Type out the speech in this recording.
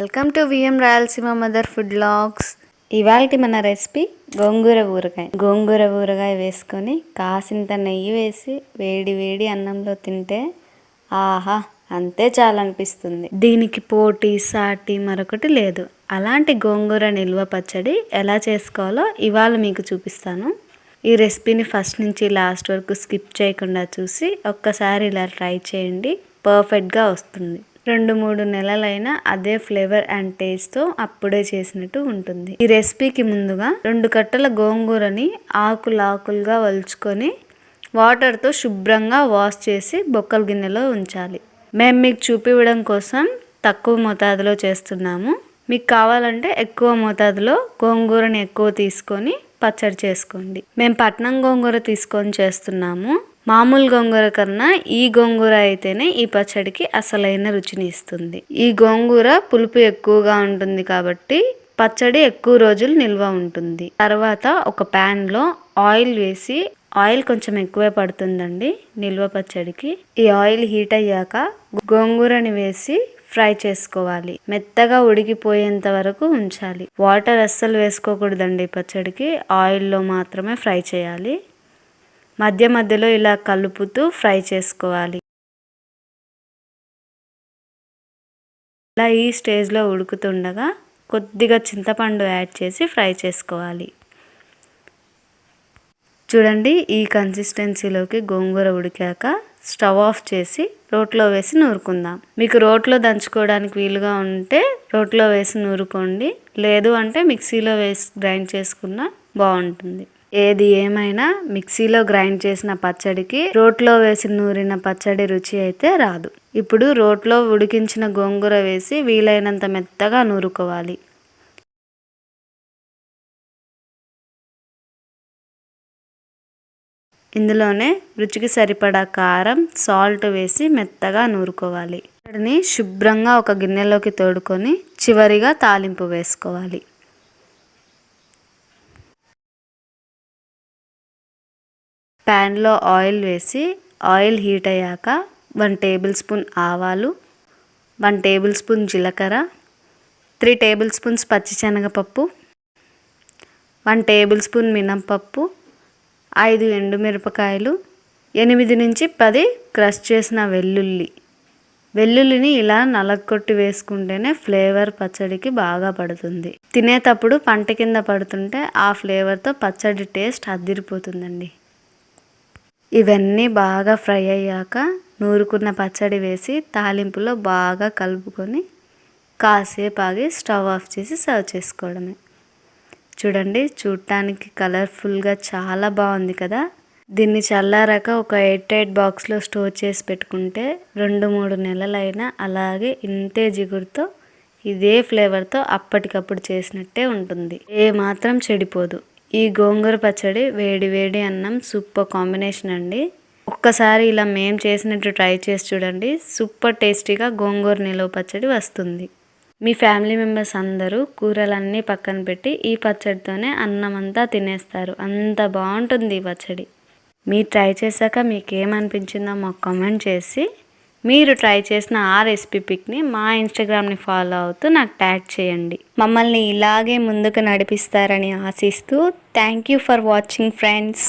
Welcome to VM Rayalaseema mother food logs ఇవాళ మన recipe గోంగూర ఊరగాయ. గోంగూర ఊరగాయ వేసుకొని కాసింత నెయ్యి వేసి వేడి వేడి అన్నంలో తింటే ఆహా అంతే చాలనిపిస్తుంది. దీనికి పోటీ సాటి మరొకటి లేదు. అలాంటి గోంగూర నిల్వ పచ్చడి ఎలా చేసుకోవాలో ఇవాళ మీకు చూపిస్తాను. ఈ రెసిపీని ఫస్ట్ నుంచి లాస్ట్ వరకు స్కిప్ చేయకుండా చూసి ఒక్కసారి ఇలా ట్రై చేయండి. పర్ఫెక్ట్గా వస్తుంది. రెండు మూడు నెలలైనా అదే ఫ్లేవర్ అండ్ టేస్ట్తో అప్పుడే చేసినట్టు ఉంటుంది. ఈ రెసిపీకి ముందుగా రెండు కట్టల గోంగూరని ఆకులాకులుగా వలుచుకొని వాటర్తో శుభ్రంగా వాష్ చేసి బొక్కల గిన్నెలో ఉంచాలి. మేము మీకు చూపివ్వడం కోసం తక్కువ మోతాదులో చేస్తున్నాము. మీకు కావాలంటే ఎక్కువ మోతాదులో గోంగూరని ఎక్కువ తీసుకొని పచ్చడి చేసుకోండి. మేము పట్నం గోంగూర తీసుకొని చేస్తున్నాము. మామూలు గోంగూర కన్నా ఈ గోంగూర అయితేనే ఈ పచ్చడికి అసలైన రుచిని ఇస్తుంది. ఈ గోంగూర పులుపు ఎక్కువగా ఉంటుంది కాబట్టి పచ్చడి ఎక్కువ రోజులు నిల్వ ఉంటుంది. తర్వాత ఒక ప్యాన్లో ఆయిల్ వేసి ఆయిల్ కొంచెం ఎక్కువే పడుతుందండి నిల్వ పచ్చడికి. ఈ ఆయిల్ హీట్ అయ్యాక గోంగూరని వేసి ఫ్రై చేసుకోవాలి. మెత్తగా ఉడికిపోయేంత వరకు ఉంచాలి. వాటర్ అస్సలు వేసుకోకూడదండి పచ్చడికి. ఆయిల్లో మాత్రమే ఫ్రై చేయాలి. మధ్య మధ్యలో ఇలా కలుపుతూ ఫ్రై చేసుకోవాలి. ఇలా ఈ స్టేజ్లో ఉడుకుతుండగా కొద్దిగా చింతపండు యాడ్ చేసి ఫ్రై చేసుకోవాలి. చూడండి ఈ కన్సిస్టెన్సీలోకి గోంగూర ఉడికాక స్టవ్ ఆఫ్ చేసి రోట్లో వేసి నూరుకుందాం. మీకు రోట్లో దంచుకోవడానికి వీలుగా ఉంటే రోట్లో వేసి నూరుకోండి. లేదు అంటే మిక్సీలో వేసి గ్రైండ్ చేసుకున్నా బాగుంటుంది. ఏది ఏమైనా మిక్సీలో గ్రైండ్ చేసిన పచ్చడికి రోట్లో వేసి నూరిన పచ్చడి రుచి అయితే రాదు. ఇప్పుడు రోట్లో ఉడికించిన గోంగూర వేసి వీలైనంత మెత్తగా నూరుకోవాలి. ఇందులోనే రుచికి సరిపడా కారం సాల్ట్ వేసి మెత్తగా నూరుకోవాలి. వాటిని శుభ్రంగా ఒక గిన్నెలోకి తోడుకొని చివరిగా తాలింపు వేసుకోవాలి. ప్యాన్లో ఆయిల్ వేసి ఆయిల్ హీట్ అయ్యాక వన్ టేబుల్ స్పూన్ ఆవాలు వన్ టేబుల్ స్పూన్ జీలకర్ర త్రీ టేబుల్ స్పూన్స్ పచ్చిశనగపప్పు వన్ టేబుల్ స్పూన్ మినప్పప్పు ఐదు ఎండుమిరపకాయలు ఎనిమిది నుంచి పది క్రష్ చేసిన వెల్లుల్లి. వెల్లుల్లిని ఇలా నలగొట్టి వేసుకుంటేనే ఫ్లేవర్ పచ్చడికి బాగా పడుతుంది. తినేటప్పుడు పంట కింద పడుతుంటే ఆ ఫ్లేవర్తో పచ్చడి టేస్ట్ అద్దిరిపోతుందండి ఇవన్నీ బాగా ఫ్రై అయ్యాక నూరుకున్న పచ్చడి వేసి తాలింపులో బాగా కలుపుకొని కాసేపు ఆగి స్టవ్ ఆఫ్ చేసి సర్వ్ చేసుకోవడమే. చూడండి చూడటానికి కలర్ఫుల్గా చాలా బాగుంది కదా? దీన్ని చల్లారాక ఒక ఎయిట్ ఎయిట్ బాక్స్లో స్టోర్ చేసి పెట్టుకుంటే రెండు మూడు నెలలైనా అలాగే ఇంతే జిగురుతో ఇదే ఫ్లేవర్తో అప్పటికప్పుడు చేసినట్టే ఉంటుంది. ఏ మాత్రం చెడిపోదు. ఈ గోంగూర పచ్చడి వేడి వేడి అన్నం సూపర్ కాంబినేషన్ అండి. ఒక్కసారి ఇలా మేము చేసినట్టు ట్రై చేసి చూడండి. సూపర్ టేస్టీగా గోంగూర నిలువ పచ్చడి వస్తుంది. మీ ఫ్యామిలీ మెంబర్స్ అందరూ కూరలన్నీ పక్కన పెట్టి ఈ పచ్చడితోనే అన్నం అంతా తినేస్తారు. అంత బాగుంటుంది ఈ పచ్చడి. మీరు ట్రై చేశాక మీకు ఏమనిపించిందో మాకు కామెంట్ చేసి మీరు ట్రై చేసిన ఆ రెసిపీ పిక్ని మా ఇన్స్టాగ్రామ్ని ఫాలో అవుతూ నాకు ట్యాగ్ చేయండి. మమ్మల్ని ఇలాగే ముందుకు నడిపిస్తారని ఆశిస్తూ thank you for watching friends.